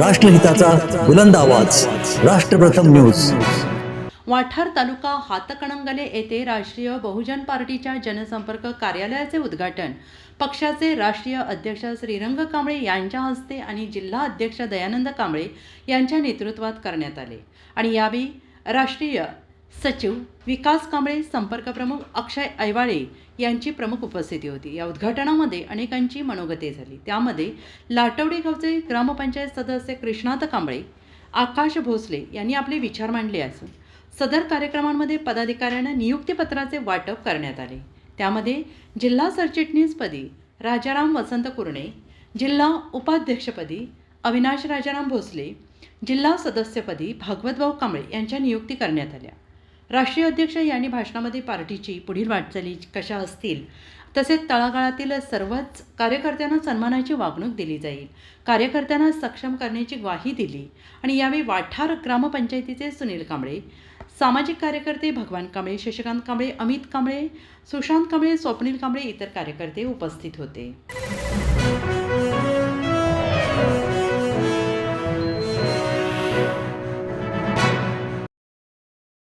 राष्ट्रहिताचा बुलंद आवाज. राष्ट्रप्रथम न्यूज. वाठार तालुका हातकणंगले येथे राष्ट्रीय बहुजन पार्टीच्या जनसंपर्क कार्यालयाचे उद्घाटन. पक्षाचे राष्ट्रीय अध्यक्ष श्रीरंग कांबळे यांच्या हस्ते आणि जिल्हा अध्यक्ष दयानंद कांबळे यांच्या नेतृत्वात करण्यात आले. आणि यावेळी राष्ट्रीय सचिव विकास कांबळे संपर्क प्रमुख अक्षय ऐवाळे यांची प्रमुख उपस्थिती होती. या उद्घाटनामध्ये अनेकांची मनोगते झाली. त्यामध्ये लाटवडी गावचे ग्रामपंचायत सदस्य कृष्णात कांबळे आकाश भोसले यांनी आपले विचार मांडले असून सदर कार्यक्रमांमध्ये पदाधिकाऱ्यांना नियुक्तीपत्राचे वाटप करण्यात आले. त्यामध्ये जिल्हा सरचिटणीसपदी राजाराम वसंत कुरणे जिल्हा उपाध्यक्षपदी अविनाश राजाराम भोसले जिल्हा सदस्यपदी भागवतभाऊ कांबळे यांच्या नियुक्ती करण्यात आल्या. राष्ट्रीय अध्यक्ष यांनी भाषणामध्ये पार्टीची पुढील वाटचाली कशा असतील? तसेच तळागाळातील सर्वच कार्यकर्त्यांना सन्मानाची वागणूक दिली जाईल. कार्यकर्त्यांना सक्षम करण्याची ग्वाही दिली. आणि यावेळी वाठार ग्रामपंचायतीचे सुनील कांबळे सामाजिक कार्यकर्ते भगवान कांबळे शशिकांत कांबळे अमित कांबळे सुशांत कांबळे स्वप्नील कांबळे इतर कार्यकर्ते उपस्थित होते.